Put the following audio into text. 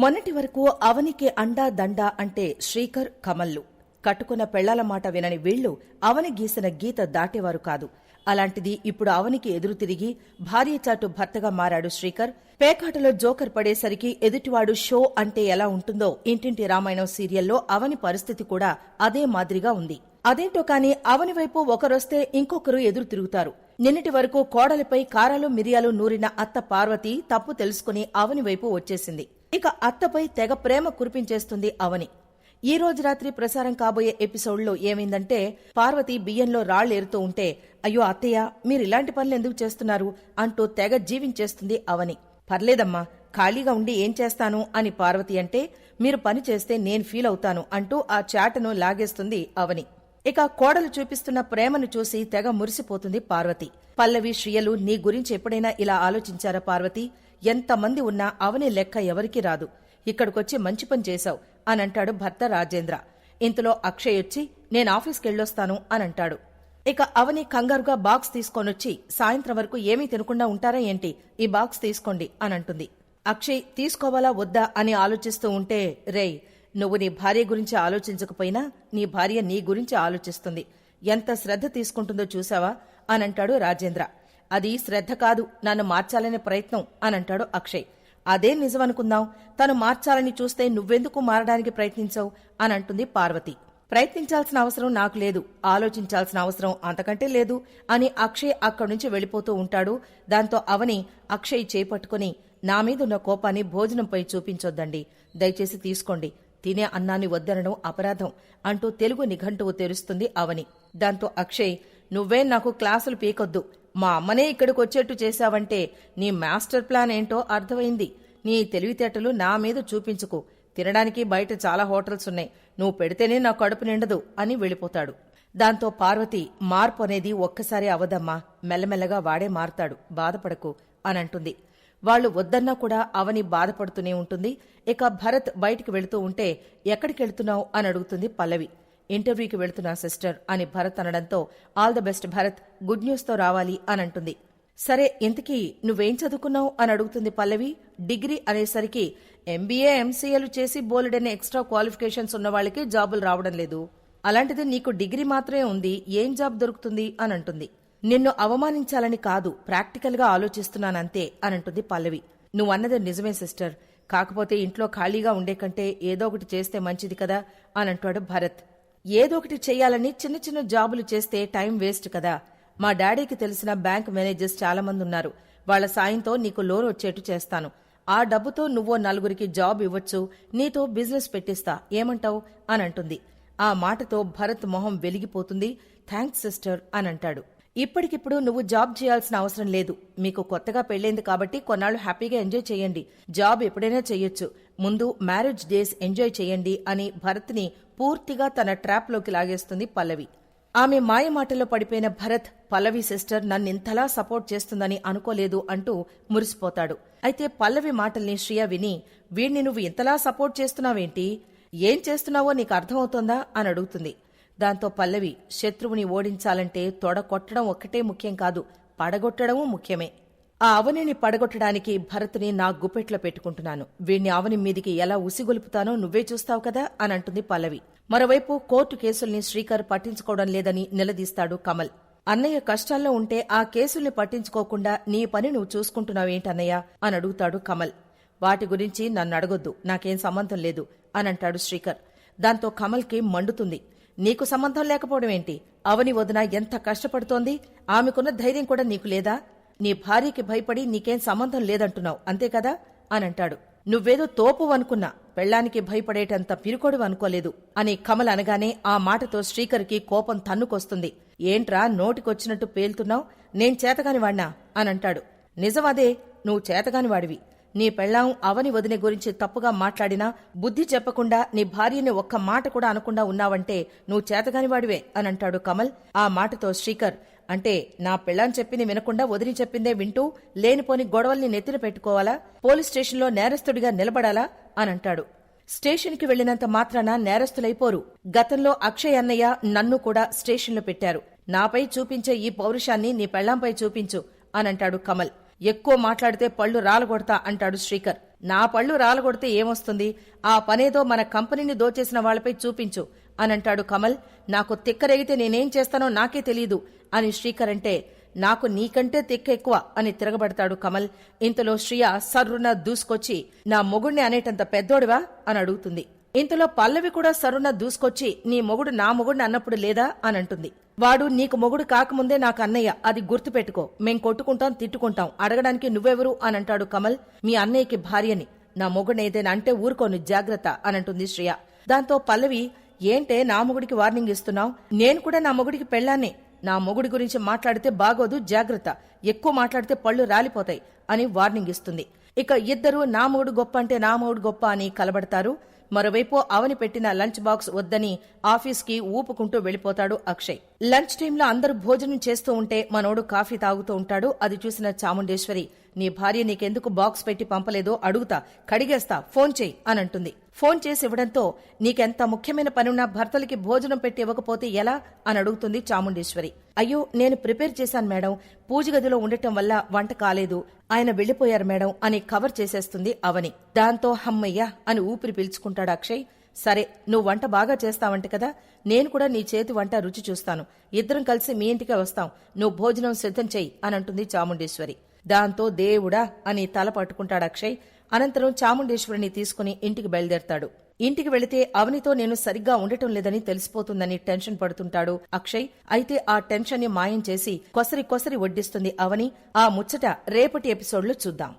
మొన్నటి వరకు అవనికి అండా దండా అంటే శ్రీకర్ కమల్లు. కట్టుకున్న పెళ్ళాల మాట వినని వీళ్ళు అవని గీసిన గీత దాటేవారు కాదు. అలాంటిది ఇప్పుడు అవనికి ఎదురు తిరిగి భార్య చాటు భర్తగా మారాడు శ్రీకర్. పేకాటలో జోకర్ పడేసరికి ఎదుటివాడు షో అంటే ఎలా ఉంటుందో ఇంటింటి రామాయణం సీరియల్లో అవని పరిస్థితి కూడా అదే మాదిరిగా ఉంది. అదేంటో కాని అవని వైపు ఒకరొస్తే ఇంకొకరు ఎదురు తిరుగుతారు. నిన్నటి వరకు కోడలిపై కారాలు మిరియాలు నూరిన అత్త పార్వతి తప్పు తెలుసుకుని అవని వైపు వచ్చేసింది. ఇక అత్తపై తెగ ప్రేమ కురిపించేస్తుంది అవని. ఈ రోజు రాత్రి ప్రసారం కాబోయే ఎపిసోడ్లో ఏమైందంటే పార్వతి బియ్యంలో రాళ్ళేరుతూ ఉంటే అయ్యో అత్తయ్య మీరు ఇలాంటి పనులు ఎందుకు చేస్తున్నారు అంటూ తెగ జీవించేస్తుంది అవని. పర్లేదమ్మా ఖాళీగా ఉండి ఏం చేస్తాను అని పార్వతి అంటే మీరు పని చేస్తే నేను ఫీల్ అవుతాను అంటూ ఆ చాటను లాగేస్తుంది అవని. ఇక కోడలు చూపిస్తున్న ప్రేమను చూసి తెగ మురిసిపోతుంది పార్వతి. పల్లవి శ్రియలు నీ గురించి ఎప్పుడైనా ఇలా ఆలోచించారా పార్వతి? ఎంతమంది ఉన్నా అవని లెక్క ఎవరికీ రాదు. ఇక్కడికొచ్చి మంచి పని చేశావు అనంటాడు భర్త రాజేంద్ర. ఇంతలో అక్షయ్ వచ్చి నేను ఆఫీస్కెళ్ళొస్తాను అనంటాడు. ఇక అవని కంగారుగా బాక్స్ తీసుకొనొచ్చి సాయంత్రం వరకు ఏమీ తినకుండా ఉంటారా ఏంటి? ఈ బాక్స్ తీసుకోండి అనంటుంది. అక్షయ్ తీసుకోవాలా వద్దా? అని ఆలోచిస్తూ ఉంటే రేయ్ నువ్వు నీ భార్య గురించి ఆలోచించకపోయినా నీ భార్య నీ గురించి ఆలోచిస్తుంది. ఎంత శ్రద్ధ తీసుకుంటుందో చూసావా అనంటాడు రాజేంద్ర. అది శ్రద్ధ కాదు నన్ను మార్చాలనే ప్రయత్నం అనంటాడు అక్షయ్. అదే నిజమనుకుందాం తను మార్చాలని చూస్తే నువ్వెందుకు మారడానికి ప్రయత్నించావు అని అంటుంది పార్వతి. ప్రయత్నించాల్సిన అవసరం నాకు లేదు ఆలోచించాల్సిన అవసరం అంతకంటే లేదు అని అక్షయ్ అక్కడి నుంచి వెళ్ళిపోతూ ఉంటాడు. దాంతో అవని అక్షయ్ చేపట్టుకుని నా మీదున్న కోపాన్ని భోజనంపై చూపించొద్దండి. దయచేసి తీసుకోండి తినే అన్నాన్ని వద్దనడం అపరాధం అంటూ తెలుగు నిఘంటువు తెరుస్తుంది అవని. దాంతో అక్షయ్ నువ్వే నాకు క్లాసులు పీకొద్దు మా అమ్మనే ఇక్కడికి వచ్చేట్టు చేశావంటే నీ మాస్టర్ ప్లాన్ ఏంటో అర్థమైంది. నీ తెలివితేటలు నా మీద చూపించుకు. తినడానికి బయట చాలా హోటల్స్ ఉన్నాయి. నువ్వు పెడితేనే నా కడుపు నిండదు అని వెళ్ళిపోతాడు. దాంతో పార్వతి మార్పు అనేది ఒక్కసారి అవదమ్మా. మెల్లమెల్లగా వాడే మారతాడు. బాధపడకు అని అంటుంది. వాళ్ళు వద్దన్నా కూడా అవని బాధపడుతూనే ఉంటుంది. ఇక భరత్ బయటికి వెళుతూ ఉంటే ఎక్కడికెళ్తున్నావు అని అడుగుతుంది పల్లవి. ఇంటర్వ్యూకి వెళుతున్నా సిస్టర్ అని భరత్ అనడంతో all the best Bharat good న్యూస్తో రావాలి అని అంటుంది సరే ఇంతకీ నువ్వేం చదువుకున్నావు? అని అడుగుతుంది పల్లవి. డిగ్రీ అనేసరికి ఎంబీఏ ఎంసీఏలు చేసి బోలెడని ఎక్స్ట్రా క్వాలిఫికేషన్స్ ఉన్న వాళ్ళకి జాబులు రావడం లేదు. అలాంటిది నీకు డిగ్రీ మాత్రమే ఉంది ఏం జాబ్ దొరుకుతుంది? అని అంటుంది. నిన్ను అవమానించాలని కాదు ప్రాక్టికల్గా ఆలోచిస్తున్నానంతే అనంటుంది పల్లవి. నువ్వన్నది నిజమే సిస్టర్. కాకపోతే ఇంట్లో ఖాళీగా ఉండే కంటే ఏదో ఒకటి చేస్తే మంచిది కదా అనంటాడు భరత్. ఏదో ఒకటి చెయ్యాలని చిన్న చిన్న జాబులు చేస్తే టైం వేస్ట్ కదా. మా డాడీకి తెలిసిన బ్యాంక్ మేనేజర్స్ చాలా మంది ఉన్నారు వాళ్ళ సాయంతో నీకు లోన్ వచ్చేట్టు చేస్తాను. ఆ డబ్బుతో నువ్వో నలుగురికి జాబ్ ఇవ్వచ్చు. నీతో బిజినెస్ పెట్టిస్తా. ఏమంటావు? అని అంటుంది ఆ మాటతో భరత్ మొహం వెలిగిపోతుంది. థ్యాంక్స్ సిస్టర్ అని అంటాడు ఇప్పటికిప్పుడు నువ్వు జాబ్ చేయాల్సిన అవసరం లేదు. మీకు కొత్తగా పెళ్ళైంది కాబట్టి కొన్నాళ్ళు హ్యాపీగా ఎంజాయ్ చేయండి. జాబ్ ఎప్పుడైనా చెయ్యొచ్చు ముందు మ్యారేజ్ డేస్ ఎంజాయ్ చేయండి అని భరత్ని పూర్తిగా తన ట్రాప్లోకి లాగేస్తుంది పల్లవి. ఆమె మాయమాటలో పడిపోయిన భరత్ పల్లవి సిస్టర్ నన్నింతలా సపోర్ట్ చేస్తుందని అనుకోలేదు అంటూ మురిసిపోతాడు. అయితే పల్లవి మాటల్ని శ్రియ విని వీణ్ణి నువ్వు ఇంతలా సపోర్ట్ చేస్తున్నావేంటి? ఏం చేస్తున్నావో నీకు అర్థమవుతోందా? అని అడుగుతుంది. దాంతో పల్లవి శత్రువుని ఓడించాలంటే తొడ కొట్టడం ఒక్కటే ముఖ్యం కాదు పడగొట్టడమూ ముఖ్యమే. ఆ అవనిని పడగొట్టడానికి భరత్ని నా గుప్పెట్లో పెట్టుకుంటున్నాను. వీణ్ణి అవని మీదికి ఎలా ఉసిగొలుపుతానో నువ్వే చూస్తావు కదా? అని అంటుంది పల్లవి. మరోవైపు కోర్టు కేసుల్ని శ్రీకర్ పట్టించుకోవడం లేదని నిలదీస్తాడు కమల్. అన్నయ్య కష్టాల్లో ఉంటే ఆ కేసుల్ని పట్టించుకోకుండా నీ పని నువ్వు చూసుకుంటున్నావేంటన్నయ్య అని అడుగుతాడు కమల్. వాటి గురించి నన్ను అడగొద్దు. నాకేం సంబంధం లేదు. అని అంటాడు శ్రీకర్. దాంతో కమల్కి మండుతుంది. నీకు సంబంధం లేకపోవడం ఏంటి? అవని వదిన ఎంత కష్టపడుతోంది? ఆమెకున్న ధైర్యం కూడా నీకు లేదా? నీ భార్యకి భయపడి నీకేం సంబంధం లేదంటున్నావు అంతే కదా? అని అంటాడు నువ్వేదో తోపు అనుకున్నా పెళ్ళానికి భయపడేటంత పిరుకోడు అనుకోలేదు అని కమల్ అనగానే ఆ మాటతో శ్రీకర్కి కోపం తన్నుకొస్తుంది. ఏంట్రా నోటికొచ్చినట్టు పేలుతున్నావు? నేను చేతగాని వాణ్ణా అనంటాడు నిజమదే నువ్వు చేతగాని వాడివి నీ పెళ్ళాం అవని వదిన గురించి తప్పుగా మాట్లాడినా బుద్ధి చెప్పకుండా నీ భార్యని ఒక్క మాట కూడా అనకుండా ఉన్నావంటే నువ్వు చేతగాని వాడివే అని అంటాడు కమల్. ఆ మాటతో శ్రీకర్ అంటే నా పెళ్ళాం చెప్పింది వినకుండా వదిలి చెప్పిందే వింటూ లేనిపోని గొడవల్ని నెత్తిన పెట్టుకోవాలా? పోలీస్ స్టేషన్లో నేరస్తుడిగా నిలబడాలా? అని అంటాడు. స్టేషన్కి వెళ్ళినంత మాత్రాన నేరస్తులైపోరు. గతంలో అక్షయ్ అన్నయ్య నన్ను కూడా స్టేషన్లో పెట్టారు. నాపై చూపించే ఈ పౌరుషాన్ని నీ పెళ్ళాంపై చూపించు అనంటాడు కమల్. ఎక్కువ మాట్లాడితే పళ్ళు రాలగొడతా అంటాడు శ్రీకర్. నా పళ్ళు రాలగొడితే ఏమొస్తుంది? ఆ పనేదో మన కంపెనీని దోచేసిన వాళ్ళపై చూపించు అనంటాడు కమల్. నాకు తిక్కరేగితే నేనేం చేస్తానో నాకే తెలీదు అని శ్రీకర్ అంటే నాకు నీకంటే తిక్క ఎక్కువ అని తిరగబడతాడు కమల్. ఇంతలో శ్రియ సర్రున దూసుకొచ్చి నా మొగుణ్ణి అనేటంత పెద్దోడివా? అని అడుగుతుంది. ఇంతలో పల్లవి కూడా సరున దూసుకొచ్చి నీ మొగుడు నా మొగుడిని అన్నప్పుడు లేదా? అని అంటుంది. వాడు నీకు మొగుడు కాకముందే నాకు అన్నయ్య అది గుర్తుపెట్టుకో. మేం కొట్టుకుంటాం తిట్టుకుంటాం. అడగడానికి నువ్వెవరు? అని అంటాడు కమల్. మీ అన్నయ్యకి భార్యని. నా మొగుడిని ఏదైనా అంటే ఊరుకోను జాగ్రత్త అనంటుంది శ్రేయ. దాంతో పల్లవి ఏంటే నా మొగుడికి వార్నింగ్ ఇస్తున్నావు? నేను కూడా నా మొగుడికి పెళ్ళానే నా మొగుడి గురించి మాట్లాడితే బాగోదు జాగ్రత్త. ఎక్కువ మాట్లాడితే పళ్ళు రాలిపోతాయి అని వార్నింగ్ ఇస్తుంది. ఇక ఇద్దరు నా మొగుడు గొప్ప అంటే నా మొగుడు గొప్ప అని కలబడతారు. మరోవైపు అవని పెట్టిన లంచ్ బాక్స్ వద్దని ఆఫీస్కి ఊపుకుంటూ వెళ్ళిపోతాడు అక్షయ్. లంచ్ టైంలో అందరూ భోజనం చేస్తూ ఉంటే మనోడు కాఫీ తాగుతూ ఉంటాడు. అది చూసిన చాముండేశ్వరి నీ భార్య నీకెందుకు బాక్స్ పెట్టి పంపలేదో అడుగుతా కడిగేస్తా ఫోన్ చేయి అని అంటుంది ఫోన్ చేసి ఇవ్వడంతో నీకెంత ముఖ్యమైన పనున్నా భర్తలకి భోజనం పెట్టి ఇవ్వకపోతే ఎలా? అని అడుగుతుంది చాముండేశ్వరి. అయ్యో నేను ప్రిపేర్ చేశాను మేడం. పూజ గదిలో ఉండటం వల్ల వంట కాలేదు. ఆయన వెళ్ళిపోయారు మేడం అని కవర్ చేసేస్తుంది అవని. దాంతో హమ్మయ్య అని ఊపిరి పీల్చుకుంటాడు అక్షయ్. సరే నువ్వు వంట బాగా చేస్తావంట కదా? నేను కూడా నీ చేతి వంట రుచి చూస్తాను. ఇద్దరం కలిసి మీ ఇంటికే వస్తాం. నువ్వు భోజనం సిద్ధం చెయ్యి అని అంటుంది చాముండేశ్వరి. దాంతో దేవుడా అని తల పట్టుకుంటాడు అక్షయ్. అనంతరం చాముండేశ్వరిని తీసుకుని ఇంటికి బయలుదేరతాడు. ఇంటికి వెళితే అవనితో నేను సరిగ్గా ఉండటం లేదని తెలిసిపోతుందని టెన్షన్ పడుతుంటాడు అక్షయ్. అయితే ఆ టెన్షన్ని మాయం చేసి కొసరి కొసరి వడ్డిస్తుంది అవని. ఆ ముచ్చట రేపటి ఎపిసోడ్లో చూద్దాం.